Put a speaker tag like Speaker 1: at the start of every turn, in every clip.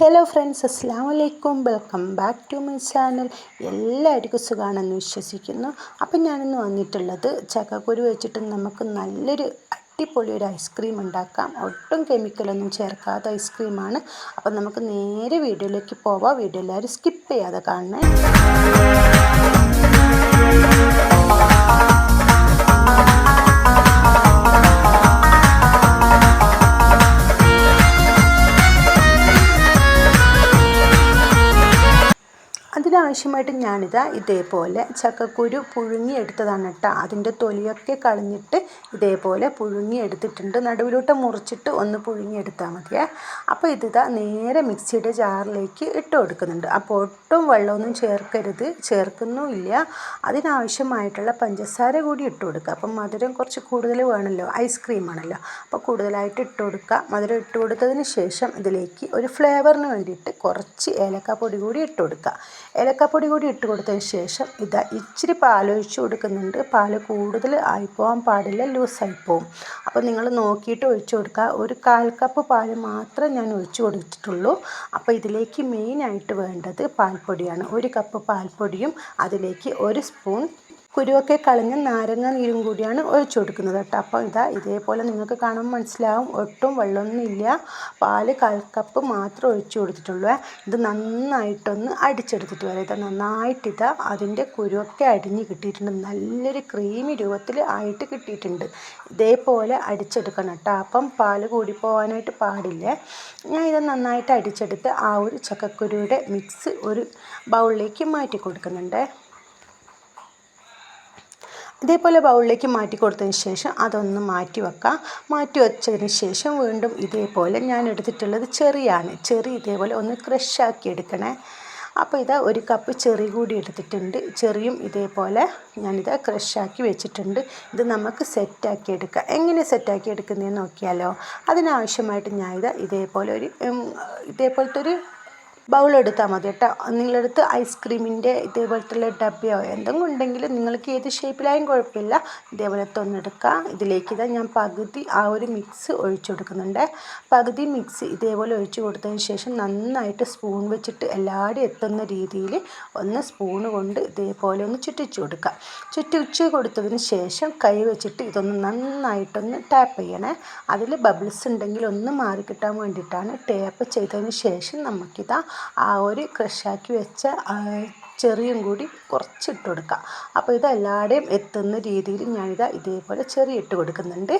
Speaker 1: Hello friends അസ്സാം വലൈക്കും welcome back to my channel എല്ലാവർക്കും സുഖമാണെന്ന് വിശ്വസിക്കുന്നു. അപ്പം ഞാനിന്ന് വന്നിട്ടുള്ളത് ചക്കക്കുരു വെച്ചിട്ട് നമുക്ക് നല്ലൊരു അടിപൊളി ഒരു ഐസ്ക്രീം ഉണ്ടാക്കാം. ഒട്ടും കെമിക്കലൊന്നും ചേർക്കാത്ത ഐസ്ക്രീമാണ് അപ്പം നമുക്ക് നേരെ വീഡിയോയിലേക്ക് പോവാം. വീഡിയോ എല്ലാവരും സ്കിപ്പ് ചെയ്യാതെ കാണണേ. അതിനാവശ്യമായിട്ട് ഞാനിതാ ഇതേപോലെ ചക്കക്കുരു പുഴുങ്ങിയെടുത്തതാണ് കേട്ടോ അതിന്റെ തൊലിയൊക്കെ കളഞ്ഞിട്ട് ഇതേപോലെ പുഴുങ്ങിയെടുത്തിട്ടുണ്ട്. നടുവിലോട്ട് മുറിച്ചിട്ട് ഒന്ന് പുഴുങ്ങിയെടുത്താൽ മതിയേ. അപ്പോൾ ഇതിതാ നേരെ മിക്സിയുടെ ജാറിലേക്ക് ഇട്ട് കൊടുക്കുന്നുണ്ട്. അപ്പോൾ ഒട്ടും വെള്ളമൊന്നും ചേർക്കരുത്. ചേർക്കുന്നുമില്ല. അതിനാവശ്യമായിട്ടുള്ള പഞ്ചസാര കൂടി ഇട്ട് കൊടുക്കുക. അപ്പം മധുരം കുറച്ച് കൂടുതൽ വേണമല്ലോ. ഐസ്ക്രീം ആണല്ലോ. അപ്പോൾ കൂടുതലായിട്ട് ഇട്ട് കൊടുക്കുക. മധുരം ഇട്ട് കൊടുത്തതിന് ശേഷം ഇതിലേക്ക് ഒരു ഫ്ലേവറിന് വേണ്ടിയിട്ട് കുറച്ച് ഏലക്കാപ്പൊടി കൂടി ഇട്ട് കൊടുക്കുക. ഏലക്കാപ്പൊടി കൂടി ഇട്ട് കൊടുത്തതിന് ശേഷം ഇതാ ഇച്ചിരി പാലൊഴിച്ച് കൊടുക്കുന്നുണ്ട്. പാൽ കൂടുതൽ ആയിപ്പോവാൻ പാടില്ല ലൂസായി പോവും അപ്പോൾ നിങ്ങൾ നോക്കിയിട്ട് ഒഴിച്ചു കൊടുക്കുക. ഒരു കാൽ കപ്പ് പാൽ മാത്രം ഞാൻ ഒഴിച്ചു കൊടുത്തിട്ടുള്ളൂ. അപ്പോൾ ഇതിലേക്ക് മെയിനായിട്ട് വേണ്ടത് പാൽപ്പൊടിയാണ്. ഒരു കപ്പ് പാൽപ്പൊടിയും അതിലേക്ക് ഒരു സ്പൂൺ കുരുവൊക്കെ കളഞ്ഞ് നാരങ്ങ നീരും കൂടിയാണ് ഒഴിച്ചു കൊടുക്കുന്നത് കേട്ടോ. അപ്പോൾ ഇതാ ഇതേപോലെ നിങ്ങൾക്ക് കാണുമ്പോൾ മനസ്സിലാവും. ഒട്ടും വെള്ളമൊന്നുമില്ല പാൽ കാൽ കപ്പ് മാത്രം ഒഴിച്ചു കൊടുത്തിട്ടുള്ളൂ. ഇത് നന്നായിട്ടൊന്ന് അടിച്ചെടുത്തിട്ട് വരാം. ഇത് നന്നായിട്ട് ഇതാ അതിന്റെ കുരുവൊക്കെ അടിഞ്ഞ് കിട്ടിയിട്ടുണ്ട്. നല്ലൊരു ക്രീമി രൂപത്തിൽ ആയിട്ട് കിട്ടിയിട്ടുണ്ട്. ഇതേപോലെ അടിച്ചെടുക്കണം കേട്ടോ. അപ്പം പാൽ കൂടി പോകാനായിട്ട് പാടില്ല. ഞാൻ ഇത് നന്നായിട്ട് അടിച്ചെടുത്ത് ആ ഒരു ചക്കക്കുരുയുടെ മിക്സ് ഒരു ബൗളിലേക്ക് മാറ്റി കൊടുക്കുന്നുണ്ട്. ഇതേപോലെ ബൗളിലേക്ക് മാറ്റി കൊടുത്തതിന് ശേഷം അതൊന്ന് മാറ്റി വെക്കാം. മാറ്റി വെച്ചതിന് ശേഷം വീണ്ടും ഇതേപോലെ ഞാൻ എടുത്തിട്ടുള്ളത് ചെറിയാണ്. ചെറി ഇതേപോലെ ഒന്ന് ക്രഷാക്കി എടുക്കണേ. അപ്പോൾ ഇതാ ഒരു കപ്പ് ചെറി കൂടി എടുത്തിട്ടുണ്ട്. ചെറിയും ഇതേപോലെ ഞാനിത് ക്രഷാക്കി വെച്ചിട്ടുണ്ട്. ഇത് നമുക്ക് സെറ്റാക്കി എടുക്കാം. എങ്ങനെ സെറ്റാക്കി എടുക്കുന്നതെന്ന് നോക്കിയാലോ? അതിനാവശ്യമായിട്ട് ഞാനിത് ഇത് ഇതേപോലെ ഒരു ഇതേപോലത്തെ ഒരു ബൗൾ എടുത്താൽ മതി കേട്ടോ. നിങ്ങളെടുത്ത് ഐസ്ക്രീമിന്റെ ഇതേപോലത്തെ ഡബ്ബയോ എന്തെങ്കിലും ഉണ്ടെങ്കിൽ നിങ്ങൾക്ക് ഏത് ഷേപ്പിലായും കുഴപ്പമില്ല. ഇതേപോലത്തെ ഒന്ന് ഇതിലേക്ക് ഇതാ ഞാൻ പകുതി ആ ഒരു മിക്സ് ഒഴിച്ചു കൊടുക്കുന്നുണ്ട്. പകുതി മിക്സ് ഇതേപോലെ ഒഴിച്ചു കൊടുത്തതിന് ശേഷം നന്നായിട്ട് സ്പൂൺ വെച്ചിട്ട് എല്ലാവരും എത്തുന്ന രീതിയിൽ ഒന്ന് സ്പൂൺ കൊണ്ട് ഇതേപോലെ ഒന്ന് ചുറ്റിച്ചു കൊടുക്കുക ചുറ്റിച്ച് കൊടുത്തതിന് ശേഷം കൈ വെച്ചിട്ട് ഇതൊന്ന് നന്നായിട്ടൊന്ന് ടാപ്പ് ചെയ്യണേ. അതിൽ ബബിൾസ് ഉണ്ടെങ്കിൽ ഒന്ന് മാറി കിട്ടാൻ വേണ്ടിയിട്ടാണ് ടാപ്പ് ചെയ്തതിന് ശേഷം നമുക്കിതാ ആ ഒരു ക്രഷാക്കി വെച്ച ചെറിയും കൂടി കുറച്ചിട്ട് കൊടുക്കുക അപ്പോൾ ഇത് എത്തുന്ന രീതിയിൽ ഞാനിത് ഇതേപോലെ ചെറിയ ഇട്ട് കൊടുക്കുന്നുണ്ട്.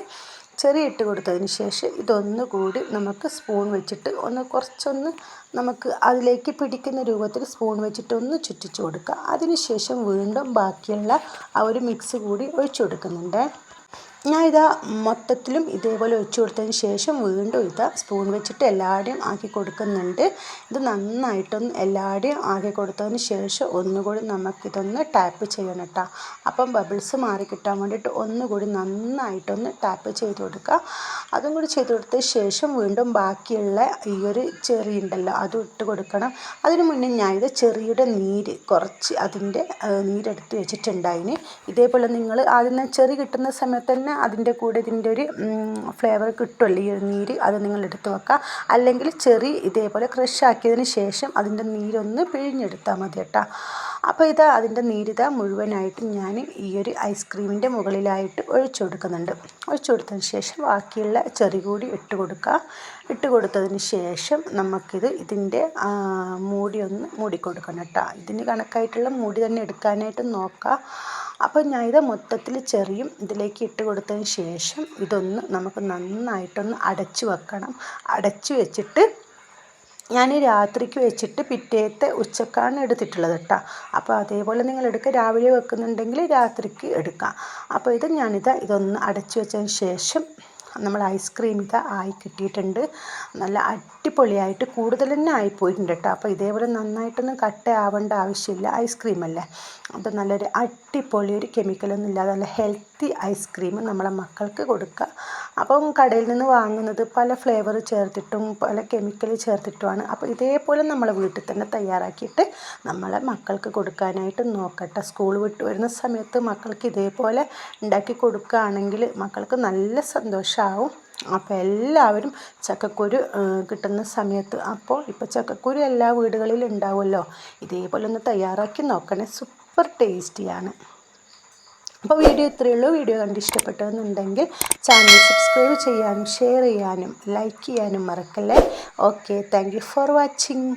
Speaker 1: ചെറിയ ഇട്ട് കൊടുത്തതിന് ശേഷം ഇതൊന്നുകൂടി നമുക്ക് സ്പൂൺ വെച്ചിട്ട് ഒന്ന് കുറച്ചൊന്ന് നമുക്ക് അതിലേക്ക് പിടിക്കുന്ന രൂപത്തിൽ സ്പൂൺ വെച്ചിട്ട് ഒന്ന് ചുറ്റിച്ച് കൊടുക്കുക അതിന് ശേഷം വീണ്ടും ബാക്കിയുള്ള ആ ഒരു മിക്സ് കൂടി ഒഴിച്ചു കൊടുക്കുന്നുണ്ട്. ഞാൻ ഇതാ മൊത്തത്തിലും ഇതേപോലെ ഒഴിച്ച് കൊടുത്തതിന് ശേഷം വീണ്ടും ഇതാ സ്പൂൺ വെച്ചിട്ട് എല്ലാവരുടെയും ആക്കി കൊടുക്കുന്നുണ്ട്. ഇത് നന്നായിട്ടൊന്ന് എല്ലാവരുടെയും ആക്കി കൊടുത്തതിന് ശേഷം ഒന്നുകൂടി നമുക്കിതൊന്ന് ടാപ്പ് ചെയ്യണം കേട്ടോ. അപ്പം ബബിൾസ് മാറി കിട്ടാൻ വേണ്ടിയിട്ട് ഒന്നുകൂടി നന്നായിട്ടൊന്ന് ടാപ്പ് ചെയ്ത് കൊടുക്കുക. അതും കൂടി ചെയ്ത് കൊടുത്ത ശേഷം വീണ്ടും ബാക്കിയുള്ള ഈ ഒരു ചെറി ഉണ്ടല്ലോ അതും ഇട്ട് കൊടുക്കണം. അതിന് മുന്നേ ഞാൻ ഇത് ചെറിയുടെ നീര് കുറച്ച് അതിന്റെ നീരെടുത്ത് വെച്ചിട്ടുണ്ടായിന്. ഇതേപോലെ നിങ്ങൾ ആദ്യം ചെറി കിട്ടുന്ന സമയത്ത് തന്നെ അതിന്റെ കൂടെ ഇതിന്റെ ഒരു ഫ്ലേവർ കിട്ടുമല്ലോ ഈ ഒരു നീര് അത് നിങ്ങൾ എടുത്ത് വെക്കുക. അല്ലെങ്കിൽ ചെറി ഇതേപോലെ ക്രഷ് ആക്കിയതിന് ശേഷം അതിന്റെ നീരൊന്ന് പിഴിഞ്ഞെടുത്താൽ മതി കേട്ടോ. അപ്പോൾ ഇത് അതിന്റെ നീരിത മുഴുവനായിട്ട് ഞാൻ ഈ ഒരു ഐസ്ക്രീമിന്റെ മുകളിലായിട്ട് ഒഴിച്ചു കൊടുക്കുന്നുണ്ട്. ഒഴിച്ചു കൊടുത്തതിന് ശേഷം ബാക്കിയുള്ള ചെറി കൂടി ഇട്ട് കൊടുക്കുക. ഇട്ട് കൊടുത്തതിന് ശേഷം നമുക്കിത് ഇതിന്റെ മൂടി ഒന്ന് മൂടി കൊടുക്കണം കേട്ടോ. ഇതിന് കണക്കായിട്ടുള്ള മൂടി തന്നെ എടുക്കാനായിട്ട് നോക്കുക. അപ്പോൾ ഞാൻ ഇത് മൊത്തത്തിൽ ചെറിയും ഇതിലേക്ക് ഇട്ട് കൊടുത്തതിന് ശേഷം ഇതൊന്ന് നമുക്ക് നന്നായിട്ടൊന്ന് അടച്ചു വെക്കണം. അടച്ചു വെച്ചിട്ട് ഞാൻ രാത്രിക്ക് വെച്ചിട്ട് പിറ്റേത്തെ ഉച്ചക്കാണ് എടുത്തിട്ടുള്ളത് കേട്ടോ. അപ്പോൾ അതേപോലെ നിങ്ങൾ എടുക്കുക രാവിലെ വെക്കുന്നുണ്ടെങ്കിൽ രാത്രിക്ക് എടുക്കാം. അപ്പോൾ ഇത് ഞാനിത് ഇതൊന്ന് അടച്ചു വെച്ചതിന് ശേഷം നമ്മൾ ഐസ്ക്രീം ഇത് ആയി കിട്ടിയിട്ടുണ്ട്. നല്ല അടിപൊളിയായിട്ട് കൂടുതൽ തന്നെ ആയിപ്പോയിട്ടുണ്ട് കേട്ടോ. അപ്പോൾ ഇതേപോലെ നന്നായിട്ടൊന്നും കട്ട ആവേണ്ട ആവശ്യമില്ല ഐസ്ക്രീം അല്ലേ? അപ്പോൾ നല്ലൊരു അടിപൊളി ഒരു കെമിക്കലൊന്നും ഇല്ലാതെ നല്ല ഹെൽത്തി ഐസ്ക്രീം നമ്മളെ മക്കൾക്ക് കൊടുക്കുക. അപ്പം കടയിൽ നിന്ന് വാങ്ങുന്നത് പല ഫ്ലേവർ ചേർത്തിട്ടും പല കെമിക്കൽ ചേർത്തിട്ടുമാണ്. അപ്പോൾ ഇതേപോലെ നമ്മൾ വീട്ടിൽ തന്നെ തയ്യാറാക്കിയിട്ട് നമ്മളെ മക്കൾക്ക് കൊടുക്കാനായിട്ട് നോക്കട്ടെ. സ്കൂൾ വിട്ട് വരുന്ന സമയത്ത് മക്കൾക്ക് ഇതേപോലെ ഉണ്ടാക്കി കൊടുക്കുകയാണെങ്കിൽ മക്കൾക്ക് നല്ല സന്തോഷമാവും അപ്പോൾ എല്ലാവരും ചക്കക്കുരു കിട്ടുന്ന സമയത്ത് അപ്പോൾ ഇപ്പോൾ ചക്കക്കുരു എല്ലാ വീടുകളിലും ഉണ്ടാവുമല്ലോ. ഇതേപോലെ ഒന്ന് തയ്യാറാക്കി നോക്കണേ. സൂപ്പർ ടേസ്റ്റിയാണ് അപ്പോൾ വീഡിയോ ഇത്രയേ ഉള്ളൂ. വീഡിയോ കണ്ട് ഇഷ്ടപ്പെട്ടെന്നുണ്ടെങ്കിൽ ചാനൽ സബ്സ്ക്രൈബ് ചെയ്യാനും ഷെയർ ചെയ്യാനും ലൈക്ക് ചെയ്യാനും മറക്കല്ലേ? Okay thank for watching